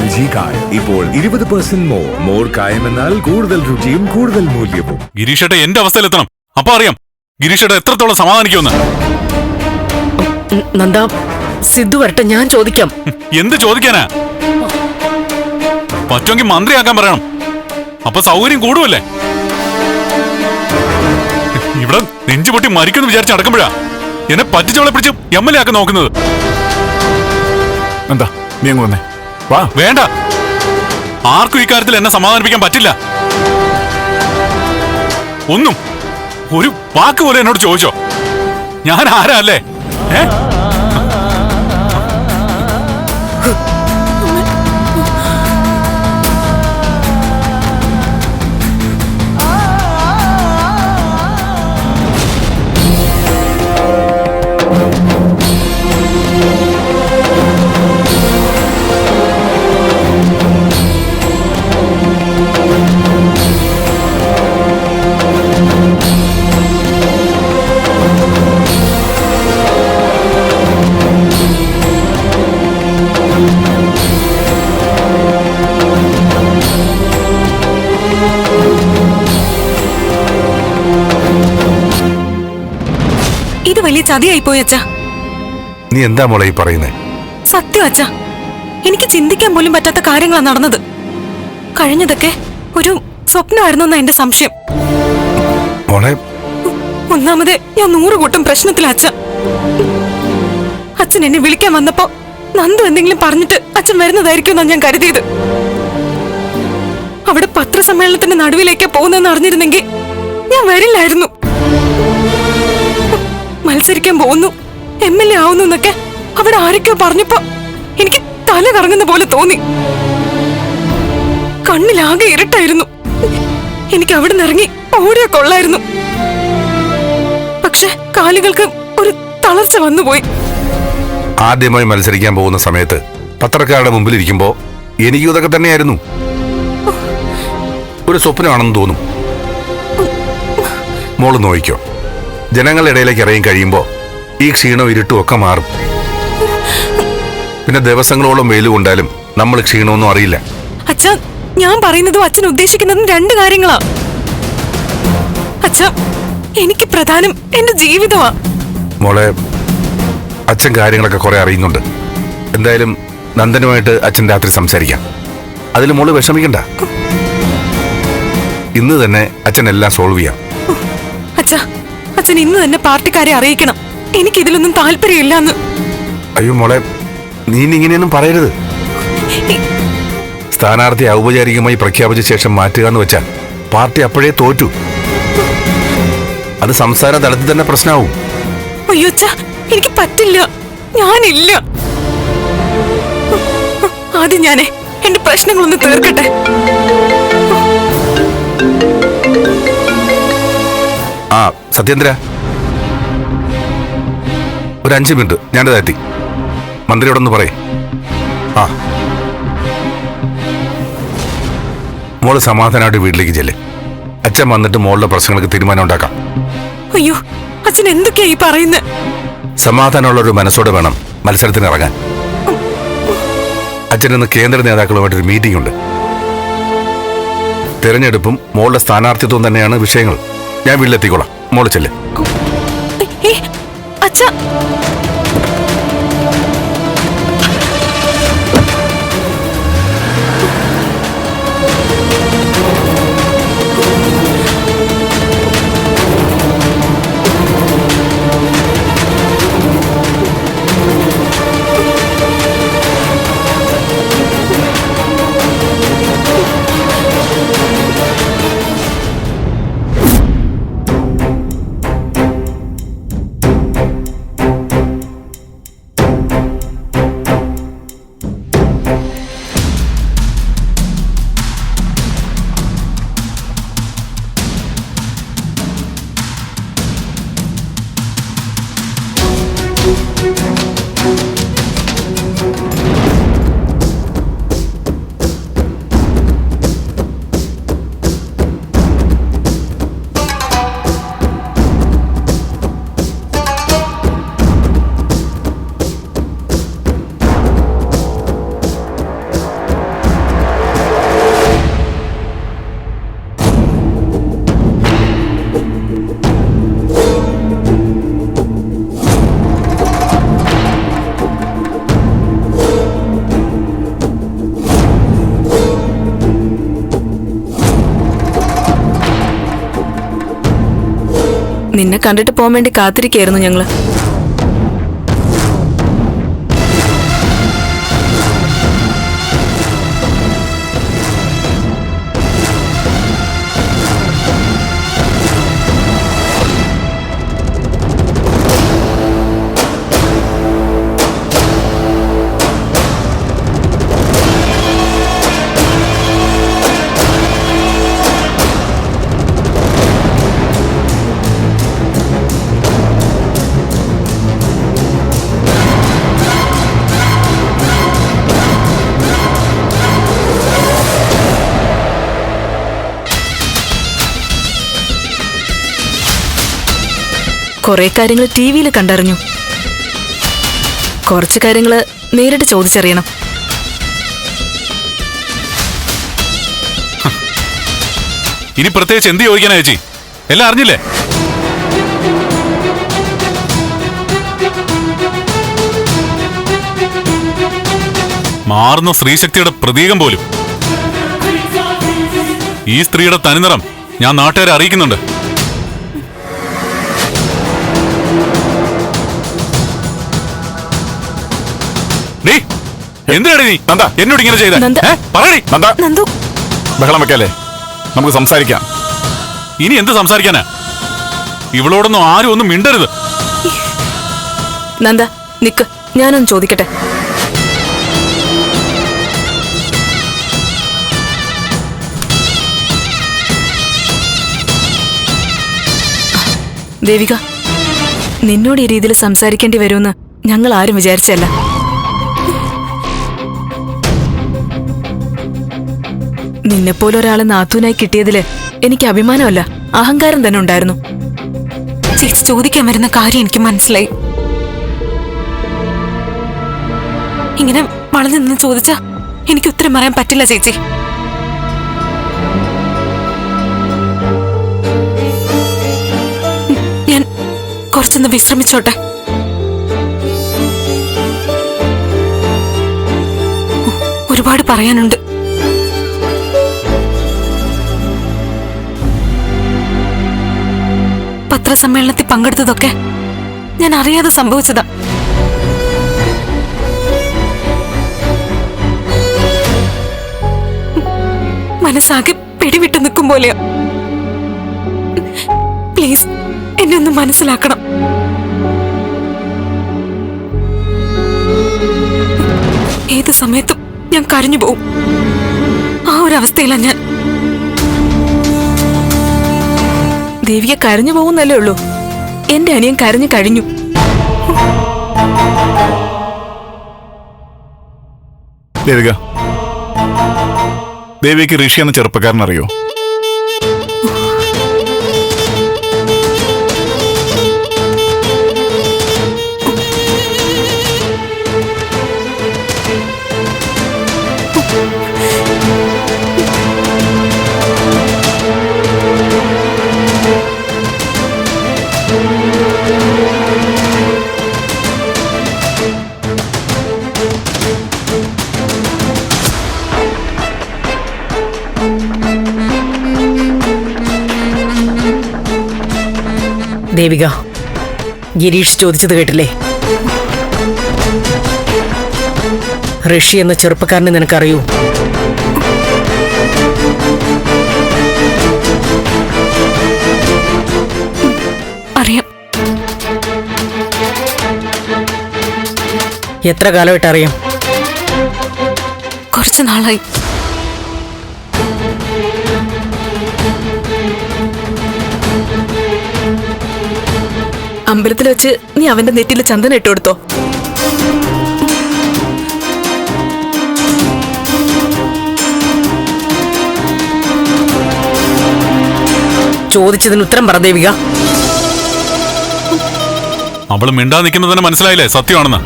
L G കായം. ഇപ്പോൾ ഇരുപത് പെർസെന്റ് മോർ മോർ കായം എന്നാൽ കൂടുതൽ രുചിയും കൂടുതൽ മൂല്യവും. ഗിരീഷേട്ട എന്റെ അവസ്ഥയിലെത്തണം. അപ്പൊ അറിയാം ഗിരീഷേട്ട എത്രത്തോളം സമാധാനിക്കുമെന്ന്. നന്ദാ സിദ്ധു വരട്ടെ ഞാൻ ചോദിക്കാം. എന്ത് ചോദിക്കാനാ? പറ്റുമെങ്കിൽ മന്ത്രിയാക്കാൻ പറയണം. അപ്പൊ സൗകര്യം കൂടുമല്ലേ? ഇവിടെ നെഞ്ചു പൊട്ടി മരിക്കുന്നു വിചാരിച്ച് അടക്കുമ്പോഴാ എന്നെ പറ്റിച്ചവളെ പിടിച്ച് എം എൽ എ ആക്കി നോക്കുന്നത്. എന്താ നീ അങ്ങ് വന്നേ. വാ വേണ്ട. ആർക്കും ഇക്കാര്യത്തിൽ എന്നെ സമാധാനിപ്പിക്കാൻ പറ്റില്ല. ഒന്നും ഒരു വാക്ക് പോലെ എന്നോട് ചോദിച്ചോ? ഞാൻ ആരാ അല്ലേ? ഏ? ഇത് വലിയ ചതിയായി പോയി അച്ഛാ. നീ എന്താ മോളെ ഈ പറയുന്നേ? സത്യം അച്ഛാ. എനിക്ക് ചിന്തിക്കാൻ പോലും പറ്റാത്ത കാര്യങ്ങളാണ് നടന്നത്. കഴിഞ്ഞതൊക്കെ ഒരു സ്വപ്നമായിരുന്നു എന്നാ എന്റെ സംശയം. മോളെ. ഒന്നാമത് ഞാൻ നൂറ് കൂട്ടം പ്രശ്നത്തില അച്ഛ. അച്ഛൻ എന്നെ വിളിക്കാൻ വന്നപ്പോ നന്ദു എന്തെങ്കിലും പറഞ്ഞിട്ട് അച്ഛൻ വരുന്നതായിരിക്കും എന്നാ ഞാൻ കരുതിയത്. അവിടെ പത്രസമ്മേളനത്തിന്റെ നടുവിലേക്കാ പോകുന്നതെന്ന് അറിഞ്ഞിരുന്നെങ്കിൽ ഞാൻ വരില്ലായിരുന്നു. മത്സരിക്കാൻ പോകുന്നു. എം എൽ എ ആവുന്നു എന്നൊക്കെ അവിടെ ആരൊക്കെ പറഞ്ഞപ്പോ എനിക്ക് തല കറങ്ങുന്ന പോലെ തോന്നി. കണ്ണിലാകെ ഇരുട്ടായിരുന്നു. എനിക്ക് അവിടെ നിറങ്ങി ഓടിയ കൊള്ളായിരുന്നു. പക്ഷെ കാലുകൾക്ക് ഒരു തളർച്ച വന്നുപോയി. ആദ്യമായി മത്സരിക്കാൻ പോകുന്ന സമയത്ത് പത്രക്കാരുടെ മുമ്പിൽ ഇരിക്കുമ്പോ എനിക്ക് ഇതൊക്കെ തന്നെയായിരുന്നു. ഒരു സ്വപ്നമാണെന്ന് തോന്നും. മോൾ നോയിക്കോ. ജനങ്ങളുടെ ഇടയിലേക്ക് ഇറങ്ങി കഴിയുമ്പോൾ ഈ ക്ഷീണവും ഇരുട്ടും ഒക്കെ മാറും. പിന്നെ ദിവസങ്ങളോളം വെയിൽ കൊണ്ടാലും നമ്മൾ ക്ഷീണമൊന്നും അറിയില്ല. അച്ഛൻ ഞാൻ പറയുന്നതും അച്ഛൻ ഉദ്ദേശിക്കുന്നതും രണ്ട് കാര്യങ്ങളാ. അച്ഛ എനിക്ക് പ്രധാനം എന്റെ ജീവിതമാ. മോളെ അച്ഛൻ കാര്യങ്ങളൊക്കെ കുറെ അറിയുന്നുണ്ട്. എന്തായാലും നന്ദനുമായിട്ട് അച്ഛൻ രാത്രി സംസാരിക്കാം. അതിൽ മോൾ വിഷമിക്കണ്ട. ഇന്ന് തന്നെ അച്ഛൻ എല്ലാം സോൾവ് ചെയ്യാം. അച്ഛ അച്ഛൻ ഇന്ന് തന്നെ പാർട്ടിക്കാരെ അറിയിക്കണം. എനിക്ക് ഇതിലൊന്നും താല്പര്യമില്ലെന്ന്. അയ്യോ മോളെ നീ ഇങ്ങനെയൊന്നും പറയരുത്. സ്ഥാനാർത്ഥി ഔപചാരികമായി പ്രഖ്യാപിച്ച ശേഷം മാറ്റുക എന്ന് വെച്ചാൽ പാർട്ടി അപ്പോഴേ തോറ്റു. അത് സംസ്ഥാന തലത്തിൽ തന്നെ പ്രശ്നമാവും അയ്യോ അച്ഛ എനിക്ക് പറ്റില്ല. ഞാനില്ല. ആദ്യം ഞാനേ എന്റെ പ്രശ്നങ്ങളൊന്ന് തീർക്കട്ടെ. ആ സത്യേന്ദ്ര. ഒരു അഞ്ച് മിനിറ്റ്. ഞാനിത് എത്തി മന്ത്രിയോടൊന്ന് പറയേ. ആ. മോൾ സമാധാനമായിട്ട് വീട്ടിലേക്ക് ചെല്ലേ. അച്ഛൻ വന്നിട്ട് മോളുടെ പ്രശ്നങ്ങൾക്ക് തീരുമാനം ഉണ്ടാക്കാം. അയ്യോ അച്ഛൻ എന്തൊക്കെയാ ഈ പറയുന്നത് സമാധാനമുള്ള ഒരു മനസ്സോടെ വേണം മത്സരത്തിന് ഇറങ്ങാൻ. അച്ഛൻ ഇന്ന് കേന്ദ്ര നേതാക്കളുമായിട്ടൊരു മീറ്റിംഗ് ഉണ്ട്. തെരഞ്ഞെടുപ്പും മോളുടെ സ്ഥാനാർത്ഥിത്വം തന്നെയാണ് വിഷയങ്ങൾ. ഞാൻ വീട്ടിലെത്തിക്കോളാം. മോൾ ചെല്ല്. ഏ അച്ഛ. നിന്നെ കണ്ടിട്ട് പോകാൻ വേണ്ടി കാത്തിരിക്കായിരുന്നു ഞങ്ങൾ. കുറെ കാര്യങ്ങൾ ടി വിയിൽ കണ്ടറിഞ്ഞു. കുറച്ച് കാര്യങ്ങൾ നേരിട്ട് ചോദിച്ചറിയണം. ഇനി പ്രത്യേകിച്ച് എന്ത് ചോദിക്കാനാ ചേച്ചി? എല്ലാം അറിഞ്ഞില്ലേ? മാറുന്ന സ്ത്രീശക്തിയുടെ പ്രതീകം പോലും. ഈ സ്ത്രീയുടെ തനിനിറം ഞാൻ നാട്ടുകാരെ അറിയിക്കുന്നുണ്ട്. നീ? എന്തിനാടി നീ? നന്ദ. എന്നോട് ഇങ്ങനെ ചെയ്ത? നന്ദ. പറയടി. നന്ദ. നന്ദു. ബഹളം വെക്കല്ലേ? നമുക്ക് സംസാരിക്കാം. ഇനി എന്ത് സംസാരിക്കാനാ? ഇവളോടൊന്നും ആരും ഒന്നും മിണ്ടരുത്. നന്ദ നിക്ക്. ഞാനൊന്ന് ചോദിക്കട്ടെ. ദേവിക നിന്നോട് ഈ രീതിയിൽ സംസാരിക്കേണ്ടി വരുമെന്ന് ഞങ്ങൾ ആരും വിചാരിച്ചല്ല നിന്നെപ്പോലെ ഒരാളെ നാത്തൂനായി കിട്ടിയതിൽ എനിക്ക് അഭിമാനമല്ല അഹങ്കാരം തന്നെ ഉണ്ടായിരുന്നു. ചേച്ചി ചോദിക്കാൻ വരുന്ന കാര്യം എനിക്ക് മനസ്സിലായി. ഇങ്ങനെ വളഞ്ഞു നിന്ന് ചോദിച്ചാ എനിക്ക് ഉത്തരം പറയാൻ പറ്റില്ല ചേച്ചി. ഞാൻ കുറച്ചൊന്ന് വിശ്രമിച്ചോട്ടെ. ഒരുപാട് പറയാനുണ്ട്. പത്രസമ്മേളനത്തിൽ പങ്കെടുത്തതൊക്കെ ഞാൻ അറിയാതെ സംഭവിച്ചതാ. മനസ്സാകെ പിടിവിട്ട് നിൽക്കും പോലെയാ. പ്ലീസ് എന്നെ ഒന്ന് മനസ്സിലാക്കണം. ഏത് സമയത്തും ഞാൻ കരഞ്ഞു പോവും. ആ ഒരു അവസ്ഥയിലാണ് ഞാൻ. ദേവിക കരഞ്ഞു പോകുന്നല്ലേ ഉള്ളൂ. എന്റെ അനിയൻ കരഞ്ഞു കഴിഞ്ഞു. ദേവിക. ദേവിക്ക് ഋഷി എന്ന ചെറുപ്പക്കാരൻ അറിയോ ദേവിക ഗിരീഷ് ചോദിച്ചത് കേട്ടില്ലേ? ഋഷി എന്ന ചെറുപ്പക്കാരനെ നിനക്കറിയൂ. അറിയാം. എത്ര കാലമായിട്ട് അറിയാം? കുറച്ച് നാളായി. അമ്പലത്തിൽ വെച്ച് നീ അവന്റെ നെറ്റിൽ ചന്ദനം ഇട്ടു കൊടുത്തോ? ചോദിച്ചതിന് ഉത്തരം പറ ദേവിക. അവൾ മിണ്ടാ നിൽക്കുന്നത് തന്നെ മനസ്സിലായില്ലേ? സത്യമാണെന്ന്.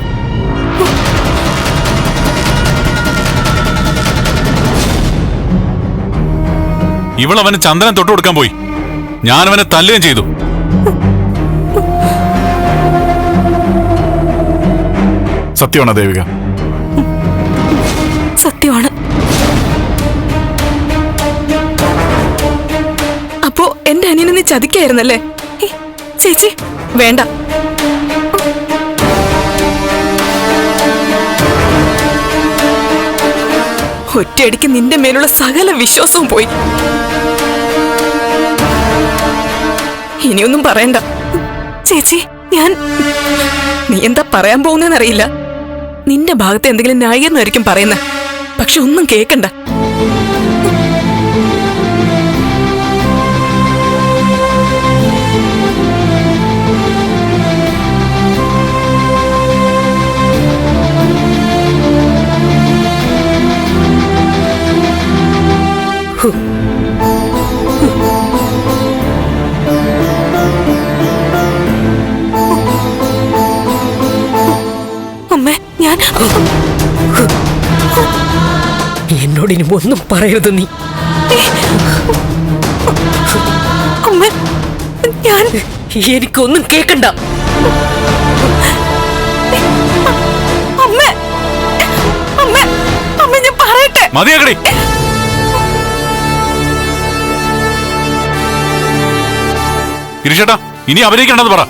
ഇവൾ അവന് ചന്ദനം തൊട്ടു കൊടുക്കാൻ പോയി. ഞാൻ അവനെ തല്ലുകയും ചെയ്തു. സത്യമാണോ ദേവിക? സത്യമാണ്. അപ്പോ എന്റെ അനിയനെ നീ ചതിക്കായിരുന്നല്ലേ? ചേച്ചി വേണ്ട. ഒറ്റയടിക്ക് നിന്റെ മേലുള്ള സകല വിശ്വാസവും പോയി. ഇനിയൊന്നും പറയണ്ട. ചേച്ചി ഞാൻ നീ എന്താ പറയാൻ പോകുന്നറിയില്ല നിന്റെ ഭാഗത്ത് എന്തെങ്കിലും ന്യായീകരണമായിരിക്കും പറയുന്നത് പക്ഷെ ഒന്നും കേക്കണ്ട. അമ്മേ എന്നോട് ഇനി ഒന്നും പറയരുത് നീ. അമ്മ ഞാൻ എനിക്കൊന്നും കേക്കണ്ട. അമ്മ അമ്മേ അമ്മ ഞാൻ പറയട്ടെ. മതിയാക്കടി. ഗിരീഷേട്ടാ ഇനി അഭിനയിക്കണ്ടെന്ന് പറ.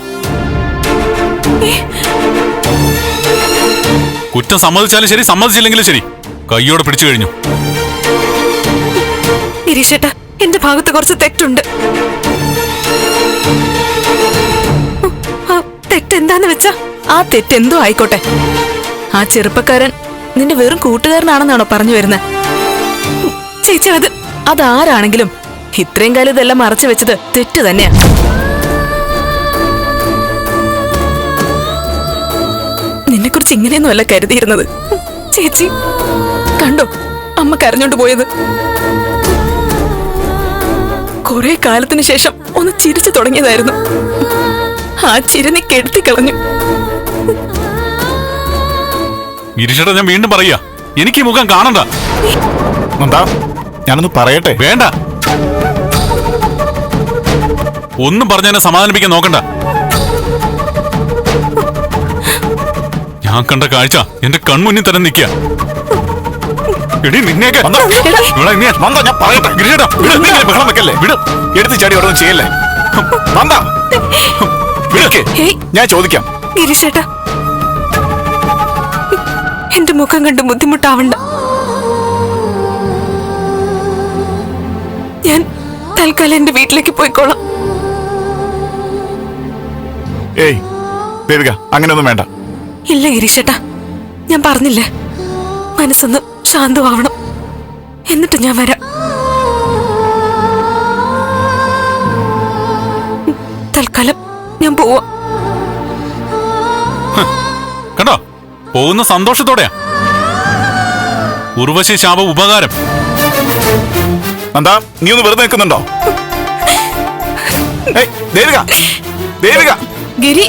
കുറ്റം സമ്മതിച്ചാലും ശരി സമ്മതിച്ചില്ലെങ്കിലും ശരി. കയ്യോടെ പിടിച്ചു കഴിഞ്ഞു. ഗിരീഷേട്ടാ എന്റെ ഭാഗത്ത് കുറച്ച് തെറ്റുണ്ട്. ആ തെറ്റെന്താന്ന് വെച്ചാ? ആ തെറ്റെന്തോ ആയിക്കോട്ടെ. ആ ചെറുപ്പക്കാരൻ നിന്റെ വെറും കൂട്ടുകാരനാണെന്നാണോ പറഞ്ഞു വരുന്നത് ചേച്ചി അത് അതാരാണെങ്കിലും ഇത്രയും കാലം ഇതെല്ലാം മറച്ചു വെച്ചത് തെറ്റ് തന്നെയാ. നിന്നെക്കുറിച്ച് ഇങ്ങനെയൊന്നും അല്ല കരുതിയിരുന്നത്. ചേച്ചി കണ്ടോ? അമ്മ കരഞ്ഞോണ്ട് പോയത്. കുറെ കാലത്തിന് ശേഷം ഒന്ന് ചിരിച്ചു തുടങ്ങിയതായിരുന്നു. ആ ചിരി നീ കെടുത്തിക്കളഞ്ഞു. ഗിരീഷേട്ടാ ഞാൻ വീണ്ടും പറയാ എനിക്ക് ഈ മുഖം കാണണ്ട. ഞാനൊന്ന് പറയട്ടെ? വേണ്ട. ഒന്നും പറഞ്ഞ എന്നെ സമാധാനിപ്പിക്കാൻ നോക്കണ്ട. ഞാൻ കണ്ട കാഴ്ച എന്റെ കൺമുന്നിൽ തന്നെ നിൽക്കുക. എടി നിന്നെയൊക്കെ ഞാൻ പറയട്ടെ. ഗിരീഷേട്ടാ, ഇവിടെ എന്തെങ്കിലും ബഹളം വെക്കല്ലേ? വിട്. എടുത്ത് ചാടി ഓരോന്നും ചെയ്യല്ലേ? നന്ദാ വിളിക്ക്. ഞാൻ ചോദിക്കാം. ഗിരിശേട്ടാ എന്റെ മുഖം കണ്ട് ബുദ്ധിമുട്ടാവണ്ട. ഞാൻ തൽക്കാലം എന്റെ വീട്ടിലേക്ക് പോയിക്കോളാം. ഏയ് ദേവിക അങ്ങനെയൊന്നും വേണ്ട. ഇല്ല ഗിരീഷേട്ടാ. ഞാൻ പറഞ്ഞില്ലേ? മനസ്സൊന്ന് ശാന്തമാവണം. എന്നിട്ട് ഞാൻ വരാം. തൽക്കാലം ഞാൻ പോവാ. കണ്ടോ? പോകുന്ന സന്തോഷത്തോടെയാ. ഉർവശി ശാപ ഉപകാരം. എന്താ നീ ഒന്ന് വെറുതെ നിൽക്കുന്നുണ്ടോ? ഏയ് ദേവിക ദേവിക. ഗിരി.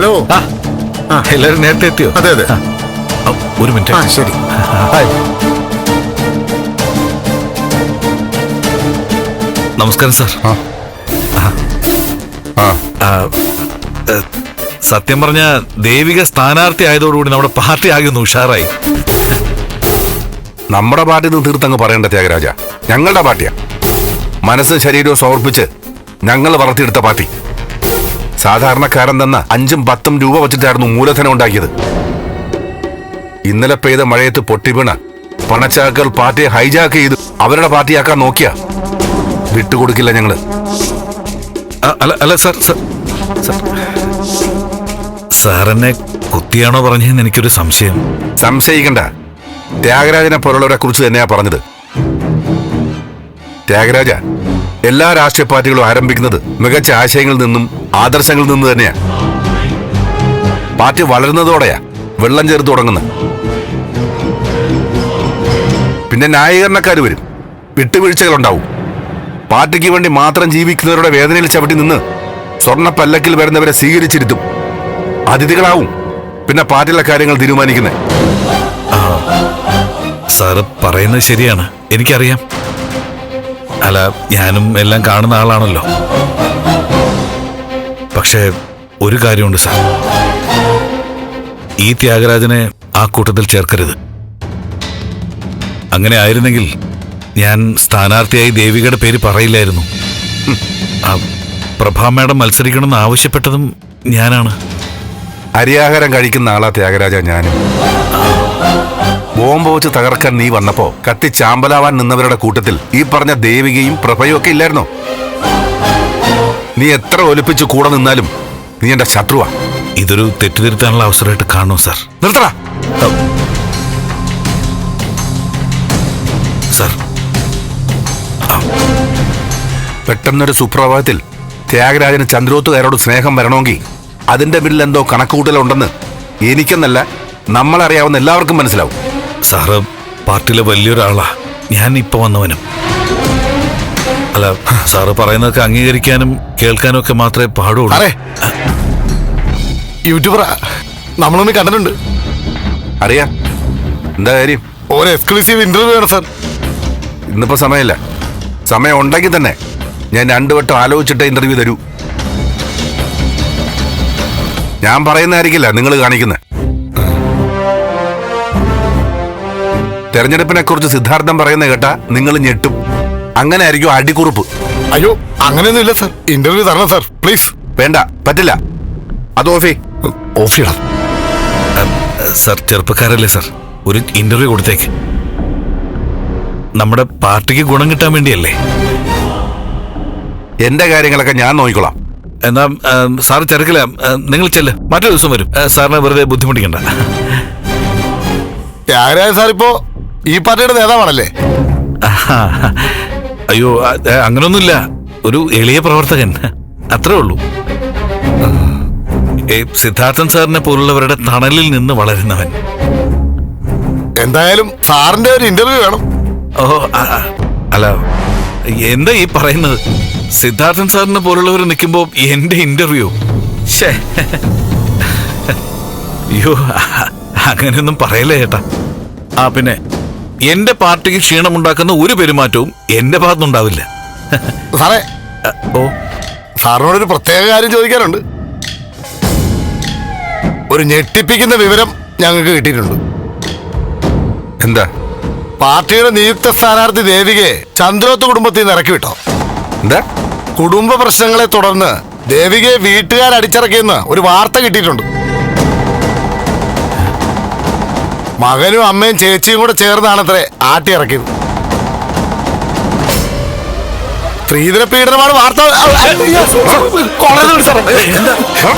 ഹലോ. ആ. എല്ലാവരും നേരത്തെ എത്തിയോ? അതെ അതെ. ഒരു മിനിറ്റ്. ആ. ശരി. നമസ്കാരം സാർ. ആ. സത്യം പറഞ്ഞ ദേവിക സ്ഥാനാർത്ഥി ആയതോടുകൂടി നമ്മുടെ പാർട്ടി ആകെ ഒന്ന് ഉഷാറായി. നമ്മുടെ പാർട്ടി നിന്ന് തീർത്തങ്ങ് പറയേണ്ട ത്യാഗരാജ. ഞങ്ങളുടെ പാർട്ടിയാ. മനസ്സും ശരീരവും സമർപ്പിച്ച് ഞങ്ങൾ വളർത്തിയെടുത്ത പാർട്ടി. സാധാരണക്കാരൻ തന്ന അഞ്ചും പത്തും രൂപ വച്ചിട്ടായിരുന്നു മൂലധനം ഉണ്ടാക്കിയത്. ഇന്നലെ പെയ്ത മഴയത്ത് പൊട്ടിവീണ പണച്ചാക്കൾ പാർട്ടിയെ ഹൈജാക്ക് ചെയ്തു അവരുടെ പാർട്ടിയാക്കാൻ നോക്കിയ. വിട്ടുകൊടുക്കില്ല ഞങ്ങൾ. അല്ല അല്ല സാർ സാർ സാർ. സാർ എന്നെ കുത്തിയാണോ പറഞ്ഞതെന്ന് എനിക്കൊരു സംശയം. സംശയിക്കണ്ട. ത്യാഗരാജനെ പോലുള്ളവരെ കുറിച്ച് തന്നെയാ പറഞ്ഞത്. ത്യാഗരാജ എല്ലാ രാഷ്ട്രീയ പാർട്ടികളും ആരംഭിക്കുന്നത് മികച്ച ആശയങ്ങളിൽ നിന്നും ആദർശങ്ങളിൽ നിന്ന് തന്നെയാണ് പാർട്ടി വളരുന്നതോടെയാ വെള്ളം ചേർത്ത് തുടങ്ങുന്നത്. പിന്നെ ന്യായീകരണക്കാർ വരും. വിട്ടുവീഴ്ചകളുണ്ടാവും. പാർട്ടിക്ക് വേണ്ടി മാത്രം ജീവിക്കുന്നവരുടെ വേദനയിൽ ചവിട്ടി നിന്ന് സ്വർണ പല്ലക്കിൽ വരുന്നവരെ സ്വീകരിച്ചിരുത്തും. അതിഥികളാവും പിന്നെ പാർട്ടിയിലെ കാര്യങ്ങൾ തീരുമാനിക്കുന്നത്. സാറ് പറയുന്നത് ശരിയാണ്. എനിക്കറിയാം. അല്ല ഞാനും എല്ലാം കാണുന്ന ആളാണല്ലോ. പക്ഷേ ഒരു കാര്യമുണ്ട് സാർ. ഈ ത്യാഗരാജനെ ആ കൂട്ടത്തിൽ ചേർക്കരുത്. അങ്ങനെ ആയിരുന്നെങ്കിൽ ഞാൻ സ്ഥാനാർത്ഥിയായി ദേവികയുടെ പേര് പറയില്ലായിരുന്നു. പ്രഭാ മാഡം മത്സരിക്കണമെന്ന് ആവശ്യപ്പെട്ടതും ഞാനാണ്. അരിയാഹാരം കഴിക്കുന്ന ആളാ ത്യാഗരാജ ഞാനും. ബോംബ് വെച്ച് തകർക്കാൻ നീ വന്നപ്പോ കത്തി ചാമ്പലാവാൻ നിന്നവരുടെ കൂട്ടത്തിൽ ഈ പറഞ്ഞ ദേവികയും പ്രഭയും ഒക്കെ ഇല്ലായിരുന്നോ? നീ എത്ര ഒലിപ്പിച്ച് കൂടെ നിന്നാലും നീ എന്റെ ശത്രുവാ. ഇതൊരു തെറ്റിദ്ധരുത്താനുള്ള അവസരമായിട്ട് കാണും സാർ? നിർത്തടാ. സാർ. പെട്ടെന്നൊരു സുപ്രഭാതത്തിൽ ത്യാഗരാജന് ചന്ദ്രോത്തുകാരോട് സ്നേഹം വരണമെങ്കിൽ അതിന്റെ പിന്നിൽ എന്തോ കണക്കുകൂട്ടലുണ്ടെന്ന് എനിക്കെന്നല്ല നമ്മളറിയാവുന്ന എല്ലാവർക്കും മനസ്സിലാവും. സാറ് പാർട്ടിയിലെ വലിയൊരാളാ. ഞാൻ ഇപ്പൊ വന്നവനും. അല്ല സാറ് പറയുന്നതൊക്കെ അംഗീകരിക്കാനും കേൾക്കാനും ഒക്കെ മാത്രമേ പാടുള്ളൂ. അറേ യൂട്യൂബറാ. നമ്മളൊന്ന് കണ്ടിട്ടുണ്ട്. അറിയാ. എന്താ കാര്യം? ഒരു എക്സ്ക്ലൂസീവ് ഇന്റർവ്യൂ ആണ് സാർ. ഇന്നിപ്പോ സമയമില്ല. സമയം ഉണ്ടെങ്കിൽ തന്നെ ഞാൻ രണ്ടു വട്ടം ആലോചിച്ചിട്ട് ഇന്റർവ്യൂ തരൂ. ഞാൻ പറയുന്നതായിരിക്കില്ല നിങ്ങൾ കാണിക്കുന്നത് തെരഞ്ഞെടുപ്പിനെ കുറിച്ച് സിദ്ധാർത്ഥം പറയുന്ന കേട്ടാ നിങ്ങൾ ഞെട്ടും. അങ്ങനെ ആയിരിക്കും അടിക്കുറിപ്പ്. അയ്യോ അങ്ങനെയൊന്നും ഇല്ല സർ. ഇന്റർവ്യൂ തരണം സർ പ്ലീസ്. വേണ്ട പറ്റില്ല. അത് ഓഫി. ഓഫ് ചെയ്യണം സാർ ചെറുപ്പക്കാരല്ലേ സാർ. ഒരു ഇന്റർവ്യൂ കൊടുത്തേക്ക്. നമ്മുടെ പാർട്ടിക്ക് ഗുണം കിട്ടാൻ വേണ്ടിയല്ലേ? എന്റെ കാര്യങ്ങളൊക്കെ ഞാൻ നോക്കിക്കോളാം. എന്നാ സാർ തിരക്കില്ല. നിങ്ങൾ ചെല്ല്. മറ്റു ദിവസം വരും. സാറിനെ വെറുതെ ബുദ്ധിമുട്ടിക്കണ്ട. ത്യാഗരാജ സാർ ഇപ്പോ ഈ പാർട്ടിയുടെ നേതാവാണല്ലേ. അയ്യോ അങ്ങനൊന്നുമില്ല. ഒരു എളിയ പ്രവർത്തകൻ. അത്രേ ഉള്ളൂ. സിദ്ധാർത്ഥൻ സാറിനെ പോലുള്ളവരുടെ തണലിൽ നിന്ന് വളരുന്നവൻ. എന്തായാലും സാറിന്റെ ഒരു ഇന്റർവ്യൂ വേണം. ഓ. അല്ല എന്താ ഈ പറയുന്നത്? സിദ്ധാർത്ഥൻ സാറിനെ പോലുള്ളവർ നിൽക്കുമ്പോൾ എന്റെ ഇന്റർവ്യൂ ഷേ അയ്യോ അങ്ങനെയൊന്നും പറയല്ലേ ചേട്ടാ ആ പിന്നെ എന്റെ പാർട്ടിക്ക് ക്ഷീണമുണ്ടാക്കുന്ന ഒരു പെരുമാറ്റവും എന്റെ ഭാഗത്തുനിന്നുണ്ടാവില്ല. സാറേ ഓ. സാറിനോടൊരു പ്രത്യേക കാര്യം ചോദിക്കാനുണ്ട്. ഒരു ഞെട്ടിപ്പിക്കുന്ന വിവരം ഞങ്ങൾക്ക് കിട്ടിയിട്ടുണ്ട്. എന്താ? പാർട്ടിയുടെ നിയുക്ത സ്ഥാനാർത്ഥി ദേവികയെ ചന്ദ്രോത്ത് കുടുംബത്തിൽ നിന്ന് ഇറക്കി വിട്ടോ? എന്താ? കുടുംബ പ്രശ്നങ്ങളെ തുടർന്ന് ദേവികയെ വീട്ടുകാരടിച്ചിറക്കിയെന്ന് ഒരു വാർത്ത കിട്ടിയിട്ടുണ്ട്. മകനും അമ്മയും ചേച്ചിയും കൂടെ ചേർന്നാണത്രേ ആട്ടി ഇറക്കിയത്. സ്ത്രീധന പീഡനമാണ് വാർത്ത.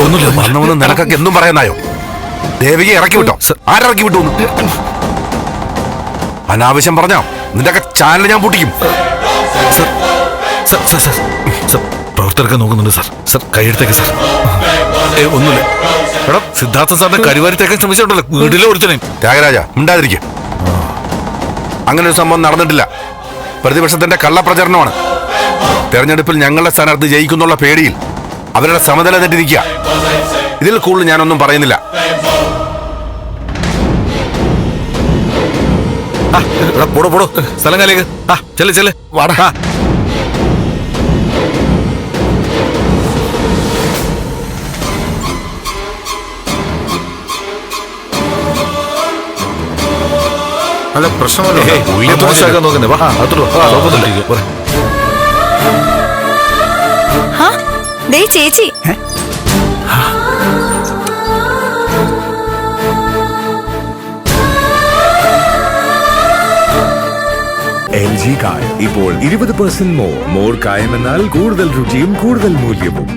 ഒന്നുമില്ല. നിനക്കൊക്കെ എന്തും പറയുന്നായോ ദേവികയെ ഇറക്കി വിട്ടോ? ആരിറക്കി വിട്ടു? അനാവശ്യം പറഞ്ഞോ? നിന്റെ ഒക്കെ ചാനൽ ഞാൻ പൊട്ടിക്കും. പ്രവർത്തകർക്ക് നോക്കുന്നുണ്ട് സാർ. സർ. കൈയെടുത്തേക്ക് സാർ. ഒന്നുമില്ല. എടാ സിദ്ധാർത്ഥ സാറിന്റെ കരിവാരിത്തേക്കാൻ ശ്രമിച്ചിട്ടുണ്ടല്ലോ. വീട്ടിലെ ഒരുത്തനെ. ത്യാഗരാജ മിണ്ടാതിരിക്കെ. അങ്ങനെ ഒരു സംഭവം നടന്നിട്ടില്ല. പ്രതിപക്ഷത്തിന്റെ കള്ളപ്രചരണമാണ്. തെരഞ്ഞെടുപ്പിൽ ഞങ്ങളുടെ സ്ഥാനാർത്ഥി ജയിക്കുന്നുള്ള പേടിയിൽ അവരുടെ സമനില തെറ്റിരിക്കുക. ഇതിൽ കൂടുതൽ ഞാനൊന്നും പറയുന്നില്ല. ആ എടാ പോടോ പോടോ. സ്ഥലം കാലേക്ക് ആ ചെല്ല് ചെല്ല്. വാടാ. അല്ല പ്രശ്നമല്ല നോക്കുന്നേ? വാ ദേ ചേച്ചി. ജി കായം. ഇപ്പോൾ ഇരുപത് പെർസെന്റ് മോർ മോർ കായം എന്നാൽ കൂടുതൽ രുചിയും കൂടുതൽ മൂല്യവും.